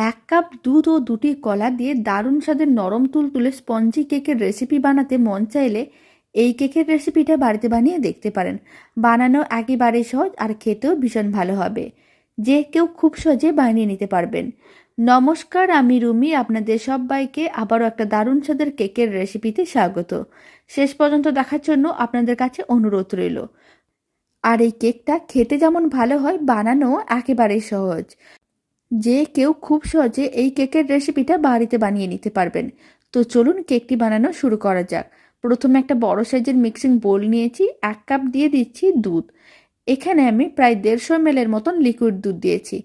এক কাপ দুধ ও দুটি কলা দিয়ে দারুণ স্বাদের নরম তুলতুলে স্পঞ্জি কেকের রেসিপি বানাতে মন চাইলে এই কেকের রেসিপিটা বাড়িতে বানিয়ে দেখতে পারেন। বানানো একেবারে সহজ আর খেতেও ভীষণ ভালো হবে। যে কেউ খুব সহজে বানিয়ে নিতে পারবেন। নমস্কার, আমি রুমি, আপনাদের সবাইকে আবারও একটা দারুণ স্বাদের কেকের রেসিপিতে স্বাগত। শেষ পর্যন্ত দেখার জন্য আপনাদের কাছে অনুরোধ রইল। আর এই কেকটা খেতে যেমন ভালো হয় বানানো একেবারেই সহজ। যে কেউ খুব সহজে এই কেকের রেসিপিটা বাড়িতে বানিয়ে নিতে পারবেন। তো চলুন কেকটি বানানো শুরু করা যাক। প্রথমে একটা বড় সাইজের মিক্সিং বোল নিয়েছি, এক কাপ দিয়ে দিচ্ছি দুধ। এখানে আমি প্রায় দেড়শো এর মতন লিকুইড দুধ দিয়েছি।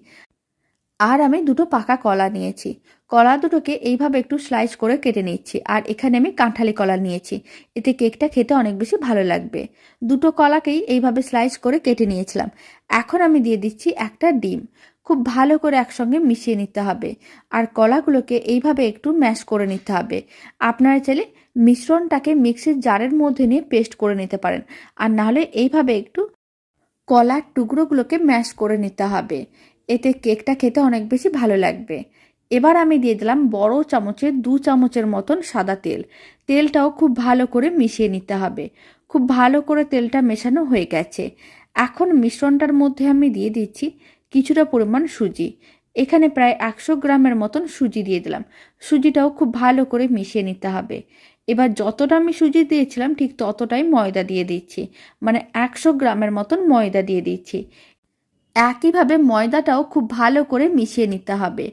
আর আমি দুটো পাকা কলা নিয়েছি। কলা দুটোকে এইভাবে একটু স্লাইস করে কেটে নিচ্ছি। আর এখানে আমি কাঁঠালি কলা নিয়েছি। এতে কেকটা খেতে অনেক বেশি ভালো লাগবে। দুটো কলাকেই এইভাবে স্লাইস করে কেটে নিয়েছিলাম। এখন আমি দিয়ে দিচ্ছি একটা ডিম। খুব ভালো করে একসঙ্গে মিশিয়ে নিতে হবে। আর কলাগুলোকে এইভাবে একটু ম্যাশ করে নিতে হবে। আপনারা চাইলে মিশ্রণটাকে মিক্সির জারের মধ্যে নিয়ে পেস্ট করে নিতে পারেন। আর নাহলে এইভাবে একটু কলার টুকরোগুলোকে ম্যাশ করে নিতে হবে। এতে কেকটা খেতে অনেক বেশি ভালো লাগবে। এবার আমি দিয়ে দিলাম বড় চামচের দু চামচের মতন সাদা তেল। তেলটাও খুব ভালো করে মিশিয়ে নিতে হবে। খুব ভালো করে তেলটা মেশানো হয়ে গেছে। এখন মিশ্রণটার মধ্যে আমি দিয়ে দিচ্ছি কিছুটা পরিমাণ সুজি। এখানে প্রায় একশো গ্রামের মতন সুজি দিয়ে দিলাম। সুজিটাও খুব ভালো করে মিশিয়ে নিতে হবে। এবার যতটা আমি সুজি দিয়েছিলাম, ঠিক ততটাই ময়দা দিয়ে দিচ্ছি। মানে একশো গ্রামের মতন ময়দা দিয়ে দিচ্ছি। একইভাবে ময়দাটাও খুব ভালো করে মিশিয়ে নিতে হবে।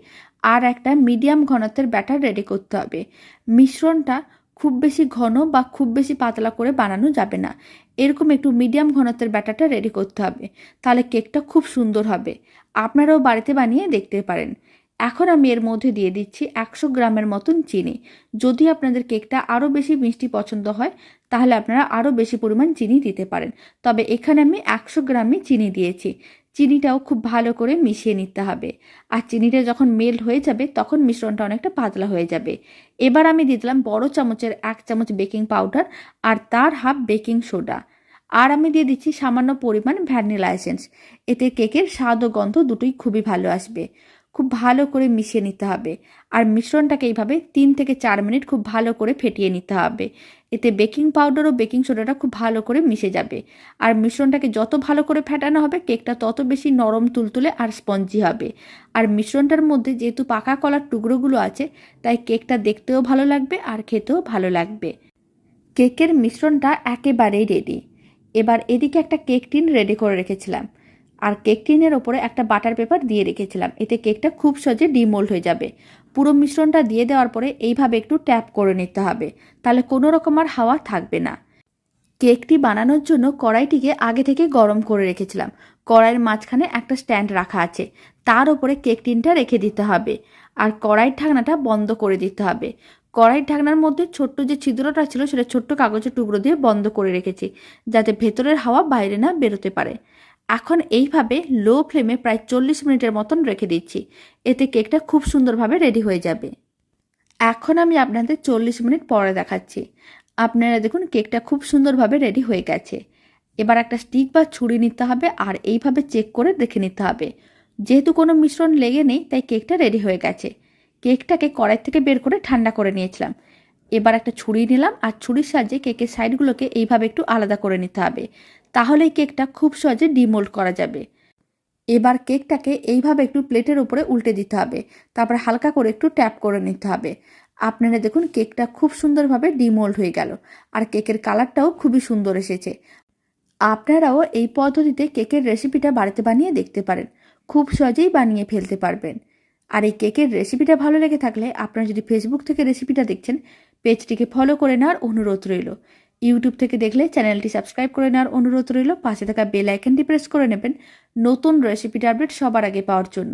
আর একটা মিডিয়াম ঘনত্বের ব্যাটার রেডি করতে হবে। মিশ্রণটা খুব বেশি ঘন বা খুব বেশি পাতলা করে বানানো যাবে না। এরকম একটু মিডিয়াম ঘনত্বের ব্যাটারটা রেডি করতে হবে। তাহলে কেকটা খুব সুন্দর হবে। আপনারাও বাড়িতে বানিয়ে দেখতে পারেন। এখন আমি এর মধ্যে দিয়ে দিচ্ছি একশো গ্রামের মতন চিনি। যদি আপনাদের কেকটা আরও বেশি মিষ্টি পছন্দ হয়, তাহলে আপনারা আরও বেশি পরিমাণ চিনি দিতে পারেন। তবে এখানে আমি একশো গ্রামই চিনি দিয়েছি। চিনিটাও খুব ভালো করে মিশিয়ে নিতে হবে। আর চিনিটা যখন মেল্ট হয়ে যাবে, তখন মিশ্রণটা অনেকটা পাতলা হয়ে যাবে। এবার আমি দিয়ে দিলাম বড় চামচের এক চামচ বেকিং পাউডার আর তার হাফ বেকিং সোডা। আর আমি দিয়ে দিচ্ছি সামান্য পরিমাণ ভ্যানিলা এসেন্স। এতে কেকের স্বাদ ও গন্ধ দুটোই খুবই ভালো আসবে। খুব ভালো করে মিশিয়ে নিতে হবে। আর মিশ্রণটাকে এইভাবে তিন থেকে চার মিনিট খুব ভালো করে ফেটিয়ে নিতে হবে। এতে বেকিং পাউডার ও বেকিং সোডাটা খুব ভালো করে মিশে যাবে। আর মিশ্রণটাকে যত ভালো করে ফেটানো হবে, কেকটা তত বেশি নরম, তুলতুলে আর স্পঞ্জি হবে। আর মিশ্রণটার মধ্যে যেহেতু পাকা কলার টুকরোগুলো আছে, তাই কেকটা দেখতেও ভালো লাগবে আর খেতেও ভালো লাগবে। কেকের মিশ্রণটা একেবারেই রেডি এবার এদিকে একটা কেক টিন রেডি করে রেখেছিলাম। আর কেক টিনের ওপরে একটা বাটার পেপার দিয়ে রেখেছিলাম। এতে কেকটা খুব সহজে ডিমোল্ড হয়ে যাবে। পুরো মিশ্রণটা দিয়ে দেওয়ার পরে এইভাবে একটু ট্যাপ করে নিতে হবে। তাহলে কোনো রকম আর হাওয়া থাকবে না। কেকটি বানানোর জন্য কড়াইটিকে আগে থেকে গরম করে রেখেছিলাম। কড়াইয়ের মাঝখানে একটা স্ট্যান্ড রাখা আছে। তার ওপরে কেক টিনটা রেখে দিতে হবে। আর কড়াইয়ের ঢাকনাটা বন্ধ করে দিতে হবে। কড়াইয়ের ঢাকনার মধ্যে ছোট্ট যে ছিদ্রটা ছিল, সেটা ছোট্ট কাগজের টুকরো দিয়ে বন্ধ করে রেখেছি, যাতে ভেতরের হাওয়া বাইরে না বেরোতে পারে। এখন এইভাবে লো ফ্লেমে প্রায় চল্লিশ মিনিটের মতন রেখে দিচ্ছি। এতে কেকটা খুব সুন্দরভাবে রেডি হয়ে যাবে। এখন আমি আপনাদের চল্লিশ মিনিট পরে দেখাচ্ছি। আপনারা দেখুন কেকটা খুব সুন্দরভাবে রেডি হয়ে গেছে। এবার একটা স্টিক বা ছুরি নিতে হবে আর এইভাবে চেক করে দেখে নিতে হবে। যেহেতু কোনো মিশ্রণ লেগে নেই, তাই কেকটা রেডি হয়ে গেছে। কেকটাকে কড়াই থেকে বের করে ঠান্ডা করে নিয়েছিলাম। এবার একটা ছুরি নিলাম আর ছুরির সাহায্যে কেকের সাইডগুলোকে এইভাবে একটু আলাদা করে নিতে হবে। তাহলে কেকটা খুব সহজে ডিমোল্ড করা যাবে। এবার কেকটাকে এইভাবে একটু প্লেটের উপরে উল্টে দিতে হবে। তারপর হালকা করে একটু ট্যাপ করে নিতে হবে। আপনারা দেখুন কেকটা খুব সুন্দরভাবে ডিমোল্ড হয়ে গেল আর কেকের কালারটাও খুবই সুন্দর এসেছে। আপনারাও এই পদ্ধতিতে কেকের রেসিপিটা বাড়িতে বানিয়ে দেখতে পারেন। খুব সহজেই বানিয়ে ফেলতে পারবেন। আর এই কেকের রেসিপিটা ভালো লেগে থাকলে আপনারা যদি ফেসবুক থেকে রেসিপিটা দেখছেন, পেজটিকে ফলো করে নেওয়ার অনুরোধ রইল। ইউটিউব থেকে দেখলে চ্যানেলটি সাবস্ক্রাইব করে নেওয়ার অনুরোধ রইল। পাশে থাকা বেল আইকনটি প্রেস করে নেবেন নতুন রেসিপিটা আপডেট সবার আগে পাওয়ার জন্য।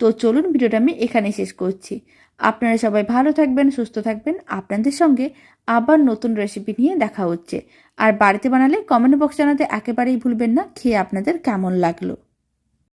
তো চলুন ভিডিওটা আমি এখানে শেষ করছি। আপনারা সবাই ভালো থাকবেন, সুস্থ থাকবেন। আপনাদের সঙ্গে আবার নতুন রেসিপি নিয়ে দেখা হচ্ছে। আর বাড়িতে বানালে কমেন্ট বক্স জানাতে একেবারেই ভুলবেন না। খেয়ে আপনাদের কেমন লাগল?